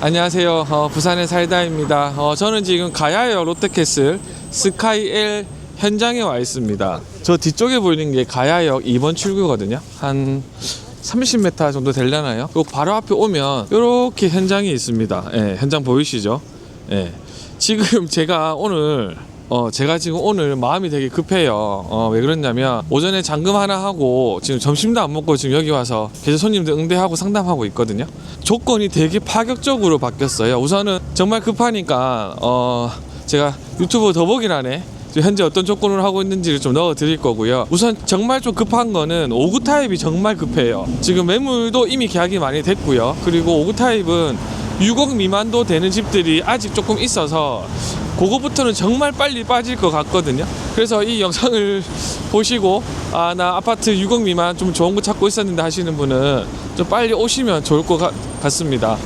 안녕하세요. 어, 부산의 살다입니다. 어, 저는 지금 가야역 롯데캐슬 스카이엘 현장에 와 있습니다. 저 뒤쪽에 보이는 게 가야역 2번 출구거든요. 한 30m 정도 되려나요? 요 바로 앞에 오면 이렇게 현장이 있습니다. 예, 현장 보이시죠? 예. 지금 제가 오늘 어 제가 지금 오늘 마음이 되게 급해요. 어 왜 그러냐면 오전에 잠금 하나 하고 지금 점심도 안 먹고 지금 여기 와서 계속 손님들 응대하고 상담하고 있거든요. 조건이 되게 파격적으로 바뀌었어요. 우선은 정말 급하니까 어 제가 유튜브 더보기란에 현재 어떤 조건을 하고 있는지를 좀 넣어 드릴 거고요. 우선 정말 좀 급한 거는 5구 타입이 정말 급해요. 지금 매물도 이미 계약이 많이 됐고요. 그리고 5구 타입은 6억 미만도 되는 집들이 아직 조금 있어서 그거부터는 정말 빨리 빠질 것 같거든요. 그래서 이 영상을 보시고 아 나 아파트 6억 미만 좀 좋은 거 찾고 있었는데 하시는 분은 좀 빨리 오시면 좋을 것 같, 같습니다.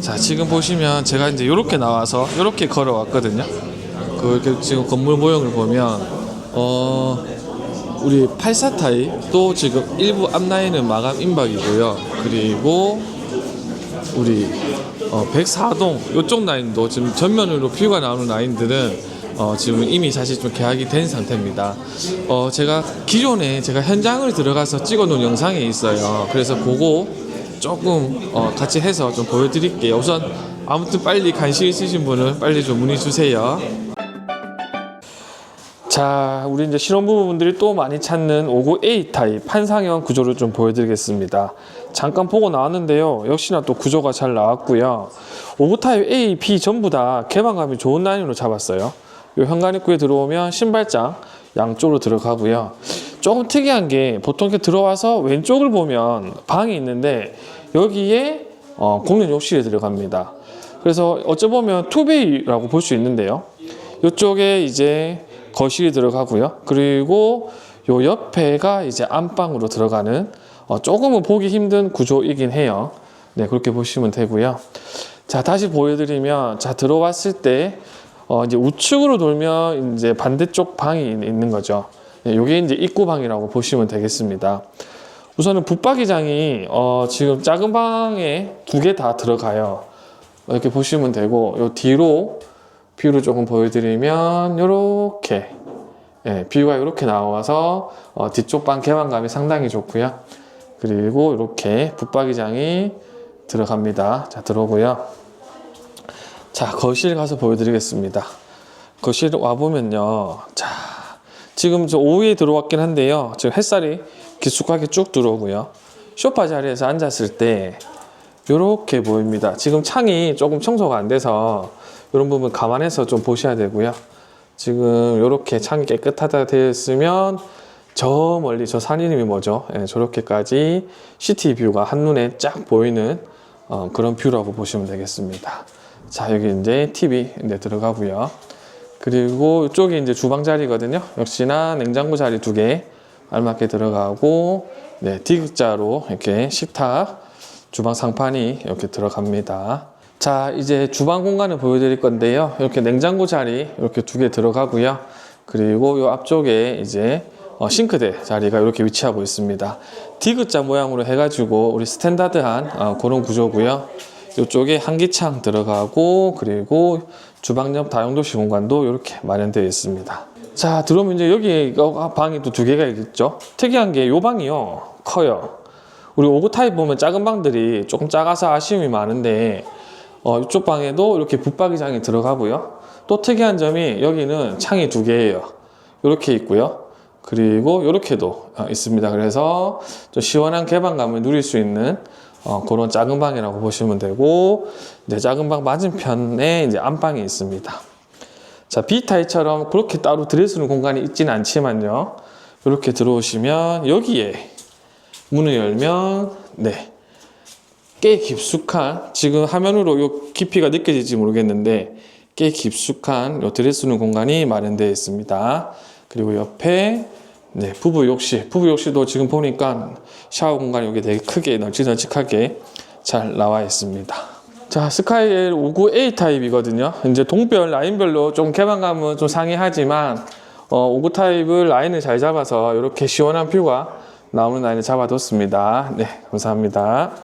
자 지금 보시면 제가 이제 이렇게 나와서 이렇게 걸어왔거든요. 그 이렇게 지금 건물 모형을 보면 어 우리 84 타입도 지금 일부 앞라인은 마감 임박이고요. 그리고 우리 어, 104동 이쪽 라인도 지금 전면으로 뷰가 나오는 라인들은 어, 지금 이미 사실 좀 계약이 된 상태입니다. 어, 제가 기존에 제가 현장을 들어가서 찍어놓은 영상이 있어요. 그래서 그거 조금 어, 같이 해서 좀 보여드릴게요. 우선 아무튼 빨리 관심 있으신 분은 빨리 좀 문의 주세요. 자, 우리 이제 신혼부부분들이 또 많이 찾는 59A 타입 판상형 구조를 좀 보여드리겠습니다. 잠깐 보고 나왔는데요. 역시나 또 구조가 잘 나왔고요. 59 타입 A, B 전부 다 개방감이 좋은 라인으로 잡았어요. 요 현관 입구에 들어오면 신발장 양쪽으로 들어가고요. 조금 특이한 게 보통 이렇게 들어와서 왼쪽을 보면 방이 있는데 여기에 어, 공용 욕실이 들어갑니다. 그래서 어찌 보면 투베이라고 볼 수 있는데요. 이쪽에 이제 거실이 들어가고요. 그리고 요 옆에가 이제 안방으로 들어가는 어, 조금은 보기 힘든 구조이긴 해요. 네, 그렇게 보시면 되고요. 자, 다시 보여드리면, 자, 들어왔을 때, 어, 이제 우측으로 돌면 이제 반대쪽 방이 있는 거죠. 네, 요게 이제 입구 방이라고 보시면 되겠습니다. 우선은 붙박이장이, 어, 지금 작은 방에 두 개 다 들어가요. 이렇게 보시면 되고, 요 뒤로 뷰를 조금 보여드리면 이렇게 예, 뷰가 이렇게 나와서 어, 뒤쪽 방 개방감이 상당히 좋고요. 그리고 이렇게 붙박이장이 들어갑니다. 자 들어오고요. 자 거실 가서 보여드리겠습니다. 거실 와 보면요. 자 지금 저 오후에 들어왔긴 한데요. 지금 햇살이 깊숙하게 쭉 들어오고요. 소파 자리에서 앉았을 때 이렇게 보입니다. 지금 창이 조금 청소가 안 돼서 이런 부분 감안해서 좀 보셔야 되고요. 지금 이렇게 창이 깨끗하다 있으면 저 멀리 저 산 이름이 뭐죠? 예, 저렇게까지 시티 뷰가 한눈에 쫙 보이는 어, 그런 뷰라고 보시면 되겠습니다. 자 여기 이제 TV 이제 들어가고요. 그리고 이쪽이 이제 주방 자리거든요. 역시나 냉장고 자리 두 개 알맞게 들어가고 네 D자로 이렇게 식탁 주방 상판이 이렇게 들어갑니다. 자, 이제 주방 공간을 보여드릴 건데요. 이렇게 냉장고 자리 이렇게 두 개 들어가고요. 그리고 이 앞쪽에 이제 어, 싱크대 자리가 이렇게 위치하고 있습니다. 디귿자 모양으로 해가지고 우리 스탠다드한 어, 그런 구조고요. 이쪽에 한기창 들어가고 그리고 주방 옆 다용도실 공간도 이렇게 마련되어 있습니다. 자, 들어오면 이제 여기 방이 또 두 개가 있죠. 특이한 게 이 방이요. 커요. 우리 오구 타입 보면 작은 방들이 조금 작아서 아쉬움이 많은데 어, 이쪽 방에도 이렇게 붙박이장이 들어가고요. 또 특이한 점이 여기는 창이 두 개예요. 이렇게 있고요. 그리고 이렇게도 어, 있습니다. 그래서 좀 시원한 개방감을 누릴 수 있는 어, 그런 작은 방이라고 보시면 되고 이제 작은 방 맞은편에 이제 안방이 있습니다. 자, B타입처럼 그렇게 따로 들여쓰는 공간이 있지는 않지만요. 이렇게 들어오시면 여기에 문을 열면 네. 꽤 깊숙한 지금 화면으로 요 깊이가 느껴질지 모르겠는데 꽤 깊숙한 요 드레스룸 공간이 마련되어 있습니다. 그리고 옆에 네, 부부 욕실, 부부 욕실도 지금 보니까 샤워 공간이 여기 되게 크게 널찍널찍하게 잘 나와 있습니다. 자, 스카이엘 59A 타입이거든요. 이제 동별 라인별로 좀 개방감은 좀 상이하지만 어, 59 타입을 라인을 잘 잡아서 이렇게 시원한 뷰가 나오는 라인을 잡아뒀습니다. 네, 감사합니다.